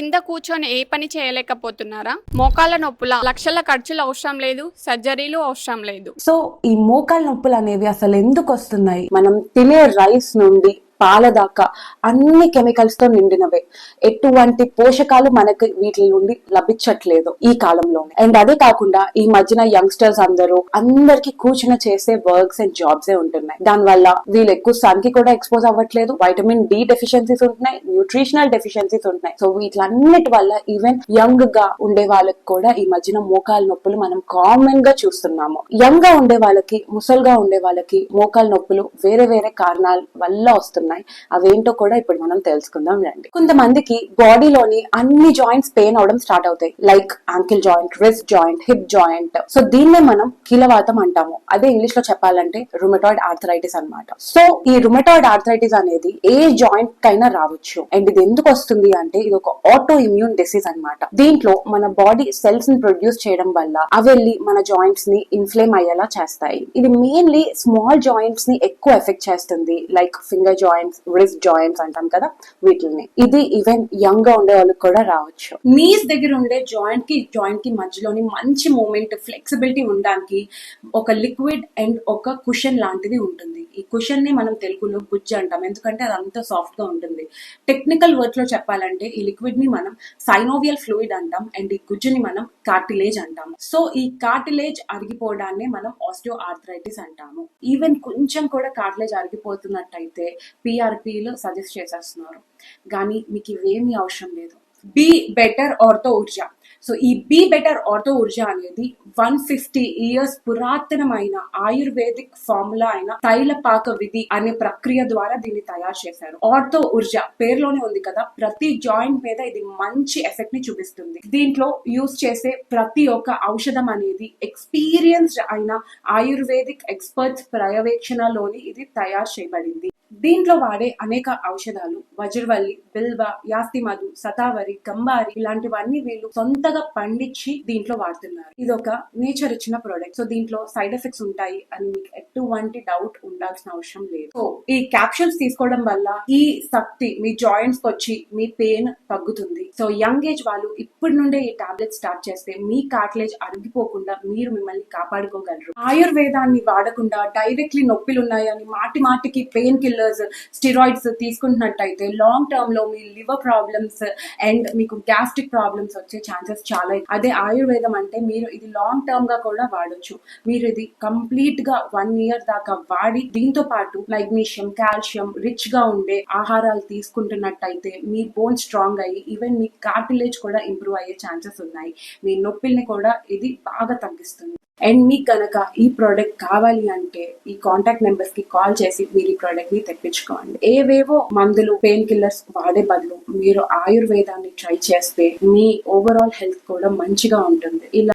కింద కూర్చొని ఏ పని చేయలేకపోతున్నారా? మోకాళ్ళ నొప్పుల లక్షల ఖర్చులు అవసరం లేదు సర్జరీలు అవసరం లేదు. సో ఈ మోకాల నొప్పులు అనేవి అసలు ఎందుకు వస్తున్నాయి? మనం తినే రైస్ నుండి పాల దాకా అన్ని కెమికల్స్తో నిండినవే. ఎటువంటి పోషకాలు మనకి వీటి నుండి లభించట్లేదు ఈ కాలంలోనే. అండ్ అదే కాకుండా ఈ మధ్యన యంగ్స్టర్స్ అందరూ అందరికి కూర్చుని చేసే వర్క్స్ అండ్ జాబ్స్ ఏ ఉంటున్నాయి. దానివల్ల వీళ్ళు ఎక్కువ సన్కి కూడా ఎక్స్పోజ్ అవ్వట్లేదు. వైటమిన్ డి డెఫిషియన్సీస్ ఉంటున్నాయి న్యూట్రిషనల్ డెఫిషియన్సీస్ ఉంటున్నాయి. సో వీటిలన్నిటి వల్ల ఈవెన్ యంగ్గా ఉండే వాళ్ళకి కూడా ఈ మధ్యన మోకాలు నొప్పులు మనం కామన్గా చూస్తున్నాము. యంగ్గా ఉండే వాళ్ళకి ముసల్గా ఉండే వాళ్ళకి మోకాలు నొప్పులు వేరే వేరే కారణాల వల్ల వస్తున్నాయి. అవేంటో కూడా ఇప్పుడు మనం తెలుసుకుందాం రండి. కొంతమందికి బాడీలోని అన్ని జాయింట్స్ పెయిన్ అవడం స్టార్ట్ అవుతాయి. Like ankle joint wrist joint hip joint so దీన్నే మనం కీలవాతం అంటాము. అదే ఇంగ్లీష్లో చెప్పాలంటే రుమటాయిడ్ ఆర్థరైటిస్ అన్నమాట. సో ఈ రుమటాయిడ్ ఆర్థరైటిస్ అనేది ఏ జాయింట్ కైనా రావచ్చు. అండ్ ఇది ఎందుకు వస్తుంది అంటే ఇది ఒక ఆటో ఇమ్యూన్ డిసీజ్ అన్నమాట. దీంట్లో మన బాడీ సెల్స్ని ప్రొడ్యూస్ చేయడం వల్ల అవి వెళ్ళి మన జాయింట్స్ని ఇన్ఫ్లేమ్ అయ్యేలా చేస్తాయి. ఇది మెయిన్లీ స్మాల్ జాయింట్స్ని ఎక్కువ ఎఫెక్ట్ చేస్తుంది. Like finger joint joints wrist joints అంటాం కదా వీటిని ఇది ఈవెన్ యంగ్గా ఉండే వాళ్ళకి కూడా రావచ్చు. నీస్ దగ్గర ఉండే జాయింట్కి జాయింట్కి మధ్యలోని మంచి మూమెంట్ ఫ్లెక్సిబిలిటీ ఉండడానికి ఒక లిక్విడ్ అండ్ ఒక కుషన్ లాంటిది ఉంటుంది. ఈ కుషన్ని మనం తెలుగులో గుజ్జు అంటాం. ఎందుకంటే అది అంత సాఫ్ట్గా ఉంటుంది. టెక్నికల్ వర్డ్లో చెప్పాలంటే ఈ లిక్విడ్ని మనం సైనోవియల్ ఫ్లూయిడ్ అంటాం అండ్ ఈ గుజ్జుని మనం కార్టిలేజ్ అంటాం. సో ఈ కార్టిలేజ్ అరిగిపోవడాన్ని మనం ఆస్టియో ఆర్థరైటిస్ అంటాము. ఈవెన్ కొంచెం కూడా కార్టిలేజ్ అరిగిపోతున్నట్టయితే పిఆర్పిలు సజెస్ట్ చేసేస్తున్నారు. కానీ మీకు ఇవేమీ అవసరం లేదు. B better ortho Urja. So ఈ బి బెటర్ ఆటో ఊర్జా అనేది వన్ ఫిఫ్టీ ఇయర్స్ పురాతనమైన ఆయుర్వేదిక్ ఫార్ములా అయిన తైలపాక విధి అనే ప్రక్రియ ద్వారా దీన్ని తయారు చేశారు. ఆర్థో ఊర్జా పేరులోనే ఉంది కదా ప్రతి జాయింట్ మీద ఇది మంచి ఎఫెక్ట్ని చూపిస్తుంది. దీంట్లో యూస్ చేసే ప్రతి ఒక్క ఔషధం అనేది ఎక్స్పీరియన్స్డ్ అయిన ఆయుర్వేదిక్ ఎక్స్పర్ట్స్ పర్యవేక్షణలోని ఇది తయారు చేయబడింది. దీంట్లో వాడే అనేక ఔషధాలు వజ్రవల్లి బిల్వ యాస్తి మధు సతావరి గంబారి ఇలాంటివన్నీ వీళ్ళు సొంత కొత్తగా పండించి దీంట్లో వాడుతున్నారు. ఇది ఒక నేచర్ ఇచ్చిన ప్రోడక్ట్ సో దీంట్లో సైడ్ ఎఫెక్ట్స్ ఉంటాయి అని మీకు ఎటువంటి డౌట్ ఉండాల్సిన అవసరం లేదు. సో ఈ క్యాప్షన్స్ తీసుకోవడం వల్ల ఈ శక్తి మీ జాయింట్స్ వచ్చి మీ పెయిన్ తగ్గుతుంది. సో యంగ్ ఏజ్ వాళ్ళు ఇప్పటి నుండే ఈ టాబ్లెట్ స్టార్ట్ చేస్తే మీ కార్టిలేజ్ అరిగిపోకుండా మీరు మిమ్మల్ని కాపాడుకోగలరు. ఆయుర్వేదాన్ని వాడకుండా డైరెక్ట్లీ నొప్పిలు ఉన్నాయని మాటి మాటికి పెయిన్ కిల్లర్స్ స్టిరాయిడ్స్ తీసుకుంటున్నట్టయితే లాంగ్ టర్మ్లో మీ లివర్ ప్రాబ్లమ్స్ అండ్ మీకు గ్యాస్ట్రిక్ ప్రాబ్లమ్స్ వచ్చే ఛాన్సెస్ చాలా అదే ఆయుర్వేదం అంటే మీరు ఇది లాంగ్ టర్మ్గా కూడా వాడొచ్చు. మీరు ఇది కంప్లీట్గా వన్ ఇయర్ దాకా వాడి దీంతో పాటు మెగ్నీషియం కాల్షియం రిచ్గా ఉండే ఆహారాలు తీసుకుంటున్నట్టయితే మీ బోన్ స్ట్రాంగ్ అయ్యి ఈవెన్ మీ కార్టిలేజ్ కూడా ఇంప్రూవ్ అయ్యే ఛాన్సెస్ ఉన్నాయి. మీ నొప్పిల్ని కూడా ఇది బాగా తగ్గిస్తుంది. అండ్ మీకు కనుక ఈ ప్రోడక్ట్ కావాలి అంటే ఈ కాంటాక్ట్ నెంబర్స్కి కాల్ చేసి మీరు ఈ ప్రోడక్ట్ని తెప్పించుకోండి. ఏవేవో మందులు పెయిన్ కిల్లర్స్ వాడే బదులు మీరు ఆయుర్వేదాన్ని ట్రై చేస్తే మీ ఓవరాల్ హెల్త్ కూడా మంచిగా ఉంటుంది. ఇలా